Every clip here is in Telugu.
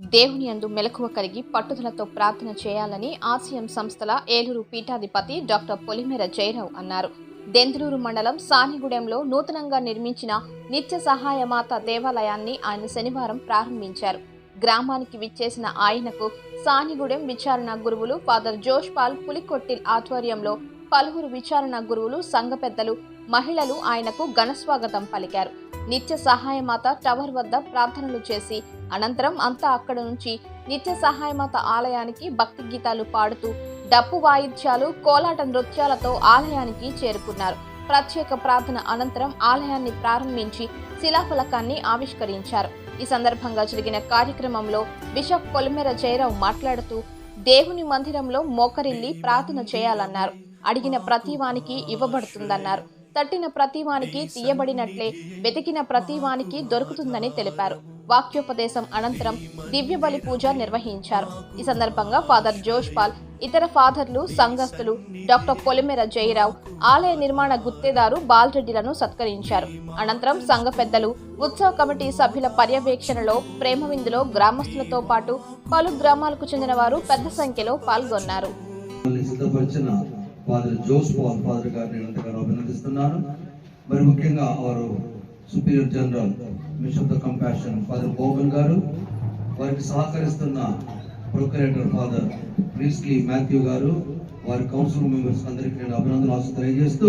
దేవుని యందు మెలకువ కలిగి పట్టుదలతో ప్రార్థన చేయాలని ఆసియం సంస్థల ఏలూరు పీఠాధిపతి డాక్టర్ పొలిమేర జయరావు అన్నారు. దెందులూరు మండలం సానిగూడెంలో నూతనంగా నిర్మించిన నిత్య సహాయమాత దేవాలయాన్ని ఆయన శనివారం ప్రారంభించారు. గ్రామానికి విచ్చేసిన ఆయనకు సానిగూడెం విచారణ గురువులు ఫాదర్ జోష్ పాల్ పులికొట్టిల్ ఆధ్వర్యంలో పలువురు విచారణ గురువులు సంఘ పెద్దలు మహిళలు ఆయనకు ఘనస్వాగతం పలికారు. నిత్య సహాయమాత టవర్ వద్ద ప్రార్థనలు చేసి అనంతరం అంతా అక్కడ నుంచి నిత్య సహాయమాత ఆలయానికి భక్తి గీతాలు పాడుతూ డప్పు వాయిద్యాలు కోలాట నృత్యాలతో ఆలయానికి చేరుకున్నారు. ప్రత్యేక ప్రార్థన అనంతరం ఆలయాన్ని ప్రారంభించి శిలాఫలకాన్ని ఆవిష్కరించారు. ఈ సందర్భంగా జరిగిన కార్యక్రమంలో బిషప్ కొలిమెర జయరావు మాట్లాడుతూ దేవుని మందిరంలో మోకరిల్లి ప్రార్థన చేయాలన్నారు. అడిగిన ప్రతివానికి ఇవ్వబడుతుందన్నారు. తట్టిన ప్రతివానికి తీయబడినట్లే వెతికిన ప్రతివానికి దొరుకుతుందని తెలిపారు. వాక్యోపదేశం అనంతరం దివ్య బలి పూజ నిర్వహించారు. ఈ సందర్భంగా ఫాదర్ జోష్ పాల్ ఇతర ఫాదర్లు సంఘస్థులు డాక్టర్ పొలిమేర జయరావు ఆలయ నిర్మాణ గుత్తేదారు బాలరెడ్డిలను సత్కరించారు. అనంతరం సంఘ పెద్దలు ఉత్సవ కమిటీ సభ్యుల పర్యవేక్షణలో ప్రేమ విందులో గ్రామస్తులతో పాటు పలు గ్రామాలకు చెందిన వారు పెద్ద సంఖ్యలో పాల్గొన్నారు. ఫాదర్ జోస్ పాల్ ఫాదర్ గారిని నేను ఎంతగానో అభినందిస్తున్నాను. మరి ముఖ్యంగా వారు superior general mission of the compassion father Bogan గారు వారికి సహకరిస్తున్న ప్రొకరేటర్ ఫాదర్ ప్రిన్స్లీ మాథ్యూ గారు వారి కౌన్సిల్ మెంబర్స్ అందరికీ నేను అభినందనలు తెలియజేస్తూ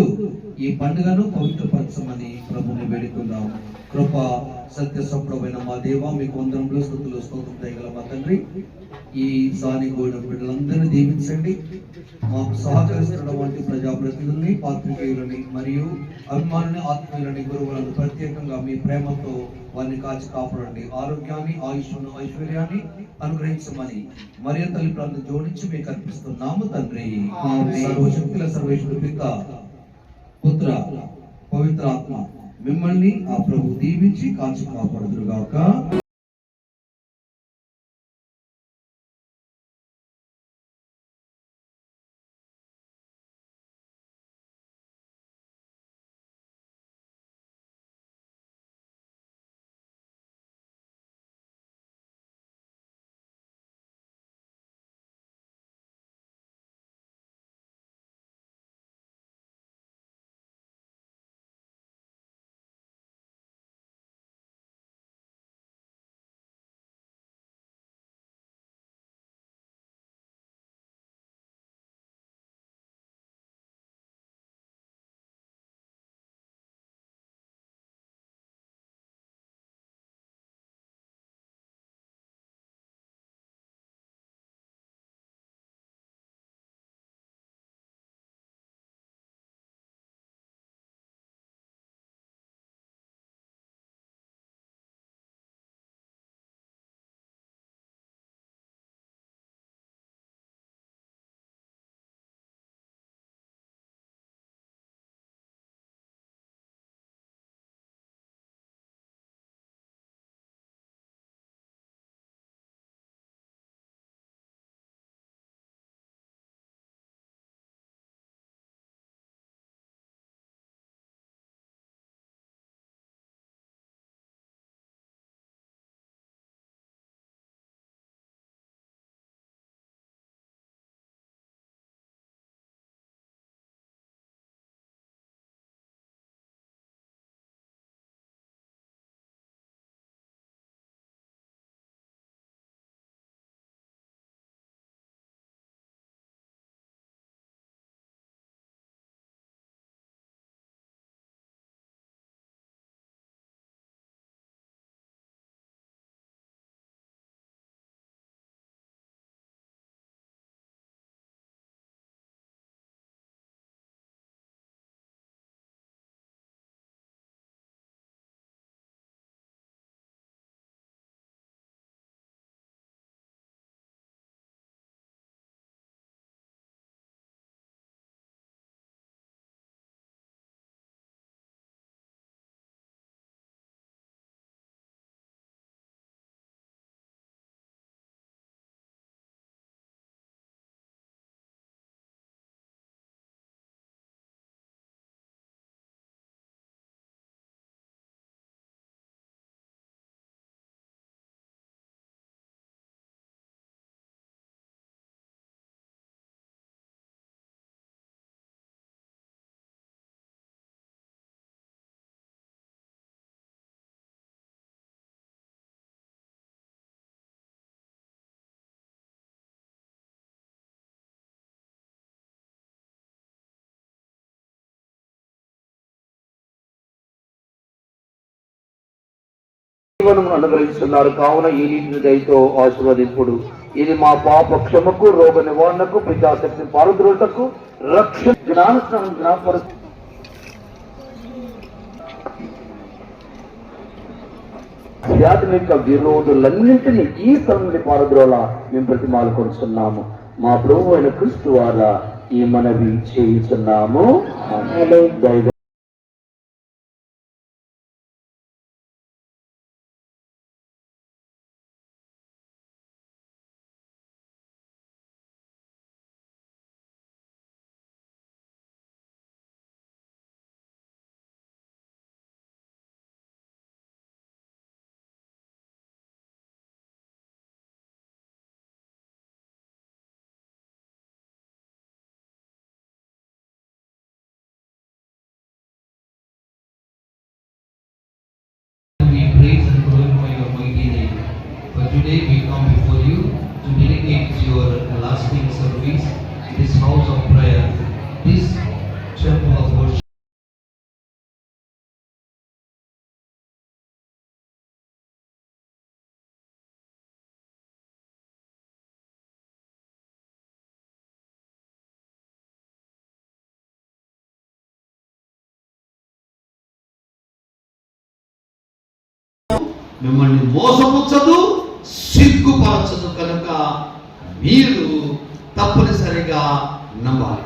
ఈ పండుగను పవిత్రపరచమని ప్రభుని వేడుకున్నాము కృప సత్య సంప్రమైన మా దేవ మీకు వందనములు స్థుతులు స్తోత్రం దయగల మా తండ్రి. ఈ సానిగూడెం బిడ్డలందరినీ దీవించండి. మాకు సహకరిస్తున్నటువంటి ప్రజాప్రతినిధుల్ని పాత్రికేయులని మరియు అభిమానుని ఆత్మీయులని గురువులను ప్రత్యేకంగా మీ ప్రేమతో వారిని కాచి కాపాడండి. ఆరోగ్యాన్ని ఆయుష్ను ఐశ్వర్యాన్ని అనుగ్రహించమని మరియు తల్లి ప్రాంతం జోడించి మీకు అర్పిస్తున్నాము తండ్రి. సర్వశక్తుల సర్వేశ్వరు పిత పుత్ర పవిత్ర ఆత్మ. మిమ్మల్ని ఆ ప్రభు దీవించి కాచు కాపాడుదురుగాక. జీవనము అనుగ్రహిస్తున్నారు. కావున ఈ నీటిని దయతో ఆశీర్వదింపుడు. ఇది మా పాప క్షమకు రోగ నివారణకు ప్రజాశక్తి పారుద్రులకు రక్షణ జ్ఞానస్నానం జ్ఞాపరు ఆధ్యాత్మిక విరోధులన్నింటినీ ఈ నుండి పారద్రోల మేము ప్రతిమాలు కొలుస్తున్నాము. మా ప్రభు అయిన క్రీస్తు ద్వారా ఈ మనవి చేయుచున్నాము. దయగా మిమ్మల్ని మోసపుచ్చదు సిగ్గుపరచదు కనుక మీరు తప్పనిసరిగా నమ్మాలి.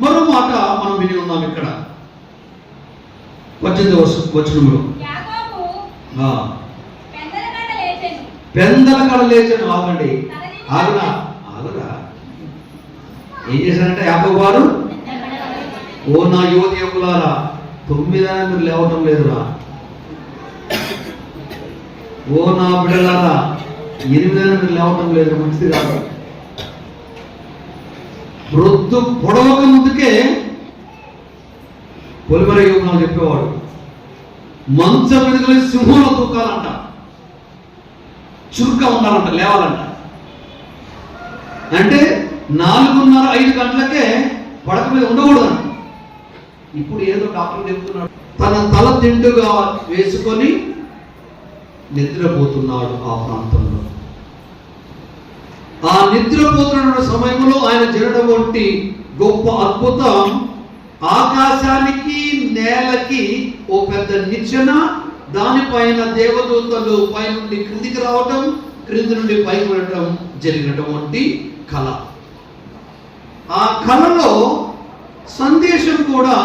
మరో మాట మనం విని ఉన్నాం ఇక్కడ. పెందలకడ లేచెను. పెందల కడ లేచని. ఆగండి. ఆగురా ఆగురా. ఏం చేశారంటే యాభై వారు? ఓ నా యువతి యువకులారా తొమ్మిదైనా మీరు లేవటం లేదురా. ఓ నా బిడ్డలారా ఎనిమిదైనా మీరు లేవటం లేదు మంచిది కాదు. వృద్ధు పొడవక ముందుకే పొలిమర యుగం చెప్పేవాడు. మంచం మీద సింహంలో తూకాలంట. చురుగ్గా ఉండాలంట లేవాలంట. అంటే నాలుగున్నర ఐదు గంటలకే పడక మీద ఉండకూడదు. ఇప్పుడు ఏదో డాక్టర్ చెప్తున్నాడు తన తల దిండుగా వేసుకొని నిద్రపోతున్నాడు ఆ ప్రాంతంలో. ఆ నిద్రపోతున్న సమయంలో ఆయన జరిగినటువంటి గొప్ప అద్భుతం ఆకాశానికి నేలకి ఓ పెద్ద నిచ్చెన దానిపైన దేవదూతలు పై నుండి క్రిందికి రావటం క్రింది నుండి పైకి వెళ్ళటం జరిగినటువంటి కళ. ఆ కళలో సందేశం కూడా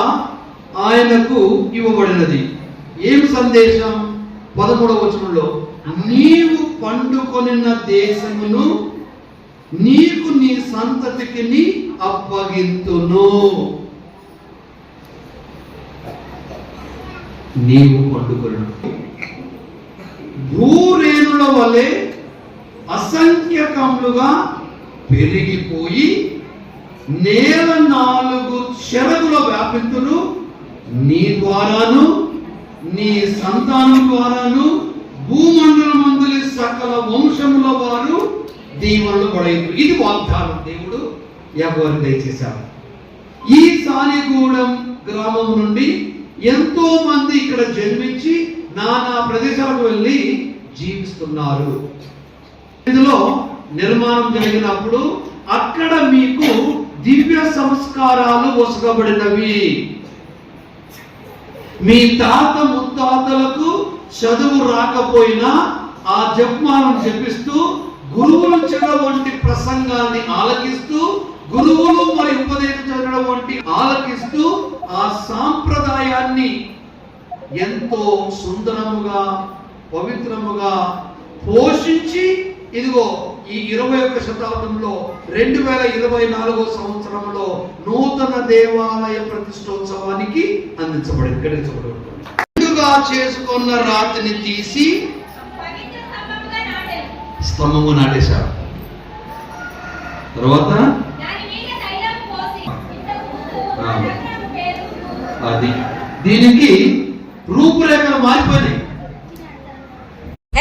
ఆయనకు ఇవ్వబడినది. ఏం సందేశం? పదమూడవ వచనంలో నీవు పండుకొనిన దేశమును నీకు నీ సంతతికి నీ అప్పగింతును. నీవు పండుకొను భూరేణుల వలె అసంఖ్యకములుగా పెరిగిపోయి నేల నాలుగు చెరగుల వ్యాపింతును నీ ద్వారాను నీ సంతానం ద్వారాను భూమండలమందులి సకల వంశముల వారు దీవెనలు పడైరు. ఇది వాగ్దానం. దేవుడు ఎవరు దయచేశారు ఈ సాలిగూడెం గ్రామం నుండి ఎంతో మంది ఇక్కడ జన్మించి నానా ప్రదేశాలకు వెళ్ళి జీవిస్తున్నారు. ఇందులో నిర్మాణం జరిగినప్పుడు అక్కడ మీకు దివ్య సంస్కారాలు వసగబడినవి మీ తాత ముత్తాతలకు చదువు రాకపోయినా ఆ జపమానం చెప్పిస్తూ గురువులు చదవ వంటి ప్రసంగాన్ని ఆలకిస్తూ గురువులు మరి ఉపదేశించడం వంటి ఆలకిస్తూ ఆ సాంప్రదాయాన్ని ఎంతో సుందరముగా పవిత్రముగా పోషించి ఇదిగో ఈ ఇరవై ఒక్క శతాబ్దంలో రెండు వేల ఇరవై నాలుగో సంవత్సరంలో నూతన దేవాలయ ప్రతిష్టోత్సవానికి అందించబడింది ముందుగా చేసుకున్న రాతిని తీసి. స్తంభము నాటేశారు. తర్వాత? అది. దీనికి రూపురేఖలు మారిపోయినాయి.